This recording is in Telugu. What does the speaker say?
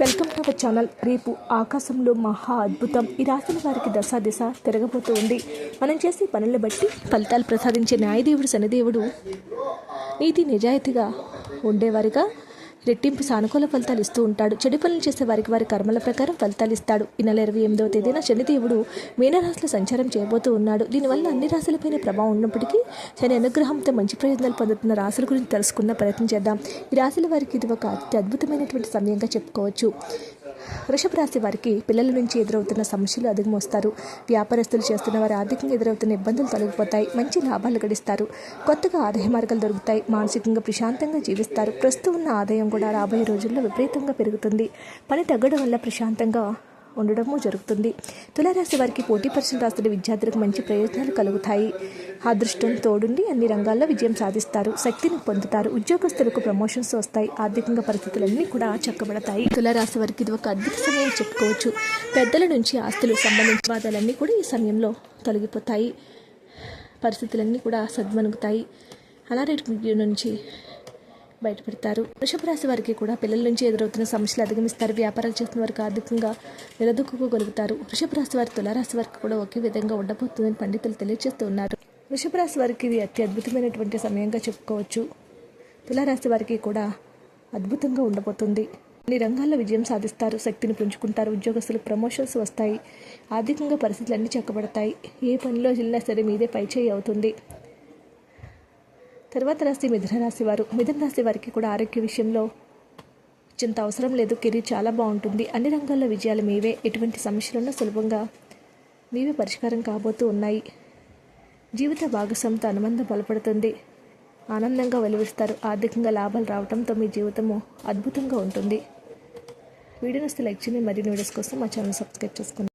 Welcome to our channel. రేపు ఆకాశంలో మహా అద్భుతం. ఈ రాసిన వారికి దశ దిశ తిరగబోతూ ఉంది మనం చేసే పనులను బట్టి ఫలితాలు ప్రసాదించే న్యాయదేవుడు శనిదేవుడు నీతి నిజాయితీగా ఉండేవారిగా. రెట్టింపు సానుకూల ఫలితాలు ఇస్తూ ఉంటాడు. చెడు పనులు చేసే వారికి వారి కర్మల ప్రకారం ఫలితాలు ఇస్తాడు. ఈ నెల ఇరవై ఎనిమిదవ తేదీన శనిదేవుడు మీనరాశిలో సంచారం చేయబోతూ ఉన్నాడు. దీనివల్ల అన్ని రాశులపైన ప్రభావం ఉన్నప్పటికీ శని అనుగ్రహంతో మంచి ప్రయోజనాలు పొందుతున్న రాశుల గురించి తెలుసుకున్న ప్రయత్నం చేద్దాం. ఈ రాశుల వారికి ఇది ఒక అతి అద్భుతమైనటువంటి సమయంగా చెప్పుకోవచ్చు. వృషభ రాశి వారికి పిల్లల నుంచి ఎదురవుతున్న సమస్యలు అధిగమొస్తారు. వ్యాపారస్తులు చేస్తున్న వారి ఆర్థికంగా ఎదురవుతున్న ఇబ్బందులు తొలగిపోతాయి. మంచి లాభాలు గడిస్తారు. కొత్తగా ఆదాయ మార్గాలు దొరుకుతాయి. మానసికంగా ప్రశాంతంగా జీవిస్తారు. ప్రస్తుతం ఉన్న ఆదాయం కూడా రాబోయే రోజుల్లో విపరీతంగా పెరుగుతుంది. పని తగ్గడం వల్ల ప్రశాంతంగా ఉండడము జరుగుతుంది. తులారాశి వారికి పోటీ పరీక్షలు రాస్తున్న విద్యార్థులకు మంచి ప్రయోజనాలు కలుగుతాయి. అదృష్టం తోడుండి అన్ని రంగాల్లో విజయం సాధిస్తారు. శక్తిని పొందుతారు. ఉద్యోగస్తులకు ప్రమోషన్స్ వస్తాయి. ఆర్థికంగా పరిస్థితులన్నీ కూడా చక్కబడతాయి. తులారాశి వారికి ఇది ఒక అద్భుత సమయం చెప్పుకోవచ్చు. పెద్దల నుంచి ఆస్తులు సంబంధించిన వాదాలన్నీ కూడా ఈ సమయంలో తొలగిపోతాయి. పరిస్థితులన్నీ కూడా సద్మనుగుతాయి. అనారోగ్యం నుంచి బయటపడతారు. వృషభ రాశి వారికి కూడా పిల్లల నుంచి ఎదురవుతున్న సమస్యలు అధిగమిస్తారు. వ్యాపారాలు చేస్తున్న వారికి ఆర్థికంగా నిలదొక్కుకోగలుగుతారు. వృషభ రాశి వారి తులారాశి వారికి కూడా ఒకే విధంగా ఉండబోతుందని పండితులు తెలియజేస్తూ ఉన్నారు. వృషభ రాశి వారికి ఇది అతి అద్భుతమైనటువంటి సమయంగా చెప్పుకోవచ్చు. తులారాశి వారికి కూడా అద్భుతంగా ఉండబోతుంది. అన్ని రంగాల్లో విజయం సాధిస్తారు. శక్తిని పెంచుకుంటారు ఉద్యోగస్తులకు ప్రమోషన్స్ వస్తాయి. ఆర్థికంగా పరిస్థితులు అన్నీ చక్కబడతాయి. ఏ పనిలో వెళ్ళినా సరే మీదే పైచేయి అవుతుంది. తర్వాత రాశి మిథున రాశి వారు. మిథున రాశి వారికి కూడా ఆరోగ్య విషయంలో చింత అవసరం లేదు. కెరీర్ చాలా బాగుంటుంది. అన్ని రంగాల్లో విజయాలు మీవే. ఎటువంటి సమస్యలున్నా సులభంగా మీవే పరిష్కారం కాబోతూ ఉన్నాయి. జీవిత భాగస్వామితో అనుబంధం బలపడుతుంది. ఆనందంగా వెలువరిస్తారు. ఆర్థికంగా లాభాలు రావడంతో మీ జీవితము అద్భుతంగా ఉంటుంది. వీడియో వస్తే లైక్ చేయండి. మరిన్ని వీడియోస్ కోసం మా ఛానల్ సబ్స్క్రైబ్ చేసుకోండి.